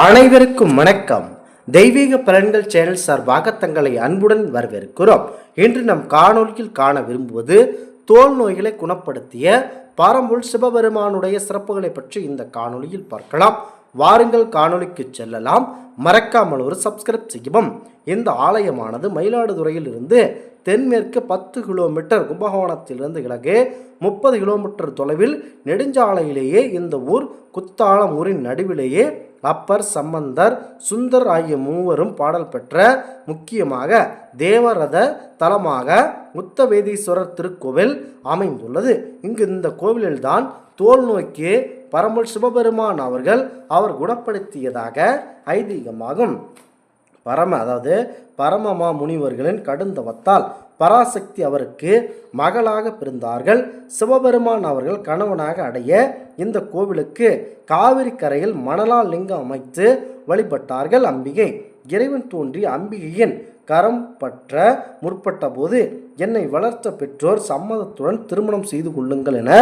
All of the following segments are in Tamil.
அனைவருக்கும் வணக்கம். தெய்வீக பலன்கள் சேனல் சார்பாக தங்களை அன்புடன் வரவேற்கிறோம். இன்று நம் காணொலியில் காண விரும்புவது தோல் நோய்களை குணப்படுத்திய பாரம்புல் சிவபெருமானுடைய சிறப்புகளை பற்றி இந்த காணொலியில் பார்க்கலாம். வாருங்கள் காணொலிக்கு செல்லலாம். மறக்காமல் ஒரு சப்ஸ்கிரைப் செய்யவும். இந்த ஆலயமானது மயிலாடுதுறையில் இருந்து தென்மேற்கு பத்து கிலோமீட்டர் கும்பகோணத்திலிருந்து கிழக்கு முப்பது கிலோமீட்டர் தொலைவில் நெடுஞ்சாலையிலேயே இந்த ஊர் குத்தாலம் ஊரின் நடுவிலேயே அப்பர் சம்பந்தர் சுந்தர் ஆகிய மூவரும் பாடல் பெற்ற முக்கியமாக தேவரத தலமாக முத்தவேதீஸ்வரர் திருக்கோவில் அமைந்துள்ளது. இங்கு இந்த கோவிலில்தான் தோல் நோக்கி பரமல் சிவபெருமான் அவர்கள் அவர் குணப்படுத்தியதாக ஐதீகமாகும். பரம அதாவது பரமமா முனிவர்களின் கடுந்தவத்தால் பராசக்தி அவருக்கு மகளாக பிறந்தார்கள். சிவபெருமான் அவர்கள் கணவனாக அடைய இந்த கோவிலுக்கு காவிரி கரையில் மணலால் லிங்கம் அமைத்து வழிபட்டார்கள். அம்பிகை இறைவன் தோன்றி அம்பிகையின் கரம் பற்ற முற்பட்ட போது என்னை வளர்த்த பெற்றோர் சம்மதத்துடன் திருமணம் செய்து கொள்ளுங்கள் என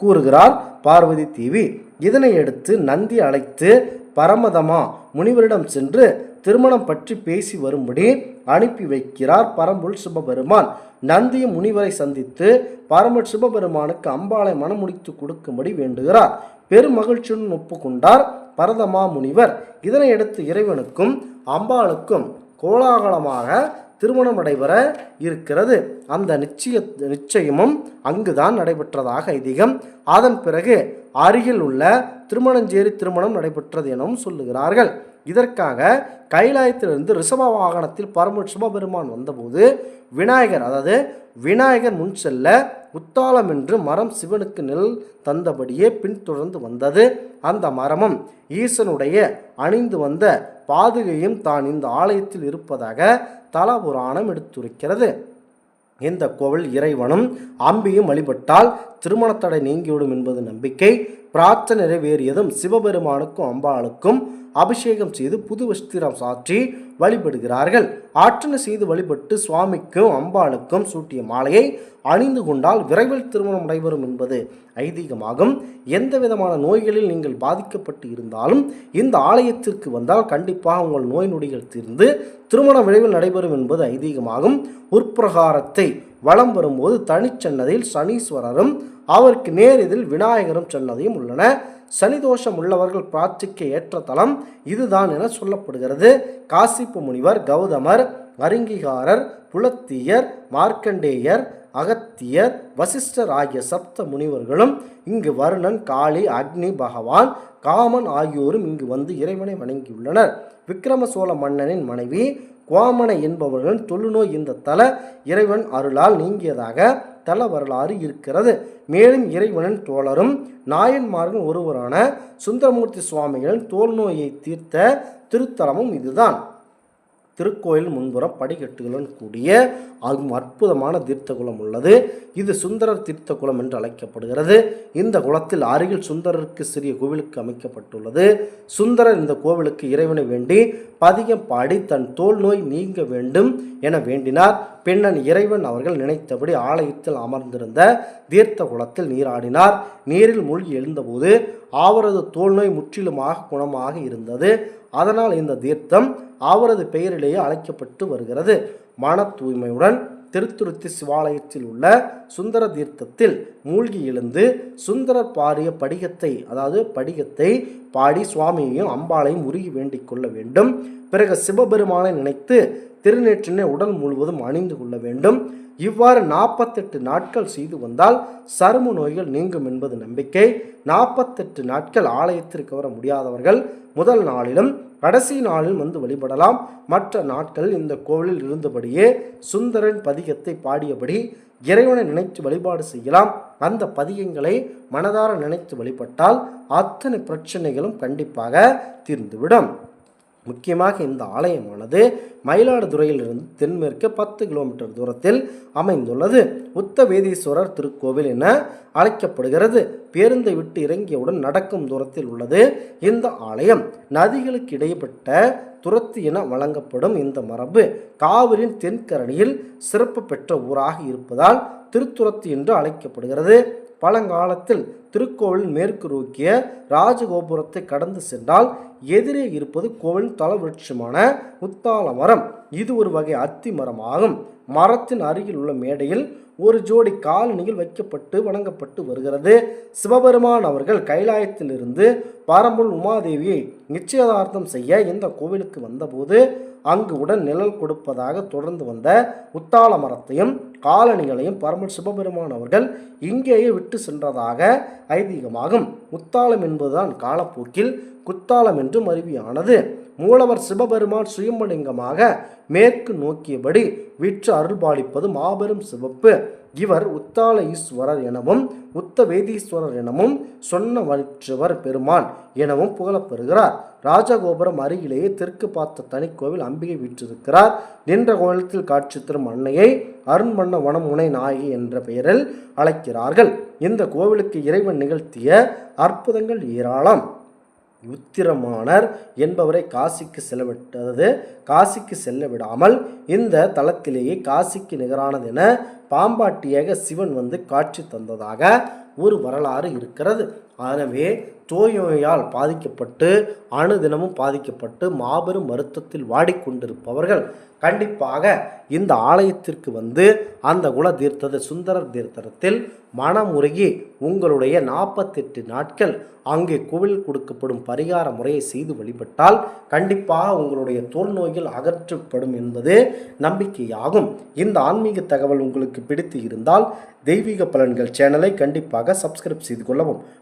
கூறுகிறார் பார்வதி தேவி. இதனை அடுத்து நந்தி அழைத்து பரமதமா முனிவரிடம் சென்று திருமணம் பற்றி பேசி வரும்படி அனுப்பி வைக்கிறார் பரம்புல் சிவபெருமான் நந்தியும் முனிவரை சந்தித்து பரம்பல் சிவபெருமானுக்கு அம்பாளை மனமுடித்து கொடுக்கும்படி வேண்டுகிறார். பெருமகிழ்ச்சியுடன் ஒப்புக்கொண்டார் பரதமா முனிவர் இதனையடுத்து இறைவனுக்கும் அம்பாளுக்கும் கோலாகலமாக திருமணம் நடைபெற இருக்கிறது. அந்த நிச்சய நிச்சயமும் அங்குதான் நடைபெற்றதாக ஐதீகம். அதன் பிறகு அருகில் உள்ள திருமணஞ்சேரி திருமணம் நடைபெற்றது எனவும் சொல்லுகிறார்கள். இதற்காக கைலாயத்திலிருந்து ரிஷப வாகனத்தில் பரம சிவபெருமான் வந்தபோது விநாயகர் அதாவது விநாயகர் முன் செல்ல உத்தாலம் என்று மரம் சிவனுக்கு நெல் தந்தபடியே பின்தொடர்ந்து வந்தது. அந்த மரமும் ஈசனுடைய அணிந்து வந்த பாதுகையும் தான் இந்த ஆலயத்தில் இருப்பதாக தலபுராணம் எடுத்துரைக்கிறது. இந்த கோவில் இறைவனும் அம்பியும் வழிபட்டால் திருமணத்தடை நீங்கிவிடும் என்பது நம்பிக்கை. பிரார்த்தனை நிறைவேறியதும் சிவபெருமானுக்கும் அம்பாளுக்கும் அபிஷேகம் செய்து புது வஸ்திரம் சாற்றி வழிபடுகிறார்கள். ஆற்றனை செய்து வழிபட்டு சுவாமிக்கும் அம்பாளுக்கும் சூட்டிய மாலையை அணிந்து கொண்டால் விரைவில் திருமணம் நடைபெறும் என்பது ஐதீகமாகும். எந்த விதமான நோய்களில் நீங்கள் பாதிக்கப்பட்டு இருந்தாலும் இந்த ஆலயத்திற்கு வந்தால் கண்டிப்பாக உங்கள் நோய் நொடிகள் தீர்ந்து திருமணம் விரைவில் நடைபெறும் என்பது ஐதீகமாகும். உட்பிரகாரத்தை வலம் வரும்போது தனிச்சன்னதியில் சனீஸ்வரரும் அவருக்கு நேரெதில் விநாயகரும் சன்னதியும் உள்ளன. சனிதோஷம் உள்ளவர்கள் பிரார்த்திக்க ஏற்ற தலம் இதுதான் என சொல்லப்படுகிறது. காசிப்பு முனிவர் கௌதமர் அருங்கிகாரர் புலத்தியர் மார்க்கண்டேயர் அகத்தியர் வசிஷ்டர் ஆகிய சப்த முனிவர்களும் இங்கு வருணன் காளி அக்னி பகவான் காமன் ஆகியோரும் இங்கு வந்து இறைவனை வணங்கியுள்ளனர். விக்ரம சோழ மன்னனின் மனைவி கோமனை என்பவர்களின் தொழுநோய் இந்த தல இறைவன் அருளால் நீங்கியதாக தல வரலாறு இருக்கிறது. மேலும் இறைவனின் தோழரும் நாயன்மார்கள் ஒருவரான சுந்தரமூர்த்தி சுவாமிகளின் தோல் நோயை தீர்த்த திருத்தலமும் இதுதான். திருக்கோயில் முன்புறம் படிக்கட்டுகளுடன் கூடிய ஆகும் அற்புதமான தீர்த்த குளம் உள்ளது. இது சுந்தரர் தீர்த்த குளம் என்று அழைக்கப்படுகிறது. இந்த குளத்தில் அருகில் சுந்தரருக்கு சிறிய கோவிலுக்கு அமைக்கப்பட்டுள்ளது. சுந்தரர் இந்த கோவிலுக்கு இறைவனை வேண்டி பதிகம் பாடி தன் தோல் நோய் நீங்க வேண்டும் என வேண்டினார். பின்னன் இறைவன் அவர்கள் நினைத்தபடி ஆலயத்தில் அமர்ந்திருந்த தீர்த்த குளத்தில் நீராடினார். நீரில் மூழ்கி எழுந்தபோது அவரது தோல் நோய் முற்றிலுமாக குணமாக இருந்தது. அதனால் இந்த தீர்த்தம் அவரது பெயரிலேயே அழைக்கப்பட்டு வருகிறது. மன தூய்மையுடன் திருத்துருத்தி சிவாலயத்தில் உள்ள சுந்தர தீர்த்தத்தில் மூழ்கி எழுந்து சுந்தரர் பாரிய படிகத்தை அதாவது படிகத்தை பாடி சுவாமியையும் அம்பாளையும் உருகி வேண்டிக் கொள்ள வேண்டும். பிறகு சிவபெருமானை நினைத்து திருநேற்றினை உடல் முழுவதும் அணிந்து கொள்ள வேண்டும். இவ்வாறு நாற்பத்தெட்டு நாட்கள் செய்து வந்தால் சரும நோய்கள் நீங்கும் என்பது நம்பிக்கை. நாற்பத்தெட்டு நாட்கள் ஆலயத்திற்கு வர முடியாதவர்கள் முதல் நாளிலும் கடைசி நாளில் வந்து வழிபடலாம். மற்ற நாட்கள் இந்த கோவிலில் இருந்தபடியே சுந்தரன் பதிகத்தை பாடியபடி இறைவனை நினைத்து வழிபாடு செய்யலாம். அந்த பதிகங்களை மனதார நினைத்து வழிபட்டால் அத்தனை பிரச்சனைகளும் கண்டிப்பாக தீர்ந்துவிடும். முக்கியமாக இந்த ஆலயமானது மயிலாடுதுறையிலிருந்து தென்மேற்கு பத்து கிலோமீட்டர் தூரத்தில் அமைந்துள்ளது. உத்தவேதீஸ்வரர் திருக்கோவில் என அழைக்கப்படுகிறது. பேருந்தை விட்டு இறங்கியவுடன் நடக்கும் தூரத்தில் உள்ளது இந்த ஆலயம். நதிகளுக்கு இடைப்பட்ட துரத்து என வழங்கப்படும் இந்த மரபு காவிரியின் தென்கரணியில் சிறப்பு பெற்ற ஊராக இருப்பதால் திருத்துரத்து என்று அழைக்கப்படுகிறது. பழங்காலத்தில் திருக்கோவில் மேற்கு நோக்கிய ராஜகோபுரத்தை கடந்து சென்றால் எதிரே இருப்பது கோவில் தலவிருட்சமான உத்தால மரம் இது ஒரு வகை அத்தி மரமாகும். மரத்தின் அருகில் உள்ள மேடையில் ஒரு ஜோடி காலணியில் வைக்கப்பட்டு வணங்கப்பட்டு வருகிறது. சிவபெருமான் அவர்கள் கைலாயத்திலிருந்து பாரம்புல் உமாதேவியை நிச்சயதார்த்தம் செய்ய இந்த கோவிலுக்கு வந்தபோது அங்கு உடன் நிழல் கொடுப்பதாக தொடர்ந்து வந்த உத்தால மரத்தையும் காலணிகளையும் பரமல் சிவபெருமான் அவர்கள் இங்கேயே விட்டு சென்றதாக ஐதீகமாகும். உத்தாலம் என்பதுதான் காலப்போக்கில் குத்தாலம் என்றும் அருவியானது. மூலவர் சிவபெருமான் சுயம்பலிங்கமாக மேற்கு நோக்கியபடி வீற்று அருள்பாலிப்பது மாபெரும் சிவப்பு. இவர் உத்தால ஈஸ்வரர் எனவும் உத்த வேதீஸ்வரர் எனவும் சொன்ன வற்றவர் பெருமான் எனவும் புகழப்பெறுகிறார் ராஜகோபுரம் அருகிலேயே தெற்கு பார்த்த தனிக்கோவில் அம்பிகை வீற்றிருக்கிறார். நின்ற கோலத்தில் காட்சி தரும் அன்னையை அருண்மண்ண வனமுனை நாயகி என்ற பெயரில் அழைக்கிறார்கள். இந்த கோவிலுக்கு இறைவன் நிகழ்த்திய அற்புதங்கள் ஏராளம். உத்திரமானர் என்பவரை காசிக்கு செல்லவிட்டது காசிக்கு செல்ல விடாமல் இந்த தளத்திலேயே காசிக்கு நிகரானது என பாம்பாட்டியாக சிவன் வந்து காட்சி தந்ததாக ஒரு வரலாறு இருக்கிறது. ஆகவே நோயால் பாதிக்கப்பட்டு அணுதினமும் பாதிக்கப்பட்டு மாபெரும் வருத்தத்தில் வாடிக்கொண்டிருப்பவர்கள் கண்டிப்பாக இந்த ஆலயத்திற்கு வந்து அந்த குல தீர்த்தத சுந்தரர் தீர்த்தத்தில் மனமுருகி உங்களுடைய நாற்பத்தெட்டு நாட்கள் அங்கே கோவில் கொடுக்கப்படும் பரிகார முறையை செய்து வழிபட்டால் கண்டிப்பாக உங்களுடைய தோல் நோய்கள் அகற்றப்படும் என்பது நம்பிக்கையாகும். இந்த ஆன்மீக தகவல் உங்களுக்கு பிடித்து இருந்தால் தெய்வீக பலன்கள் சேனலை கண்டிப்பாக சப்ஸ்கிரைப் செய்து கொள்ளவும்.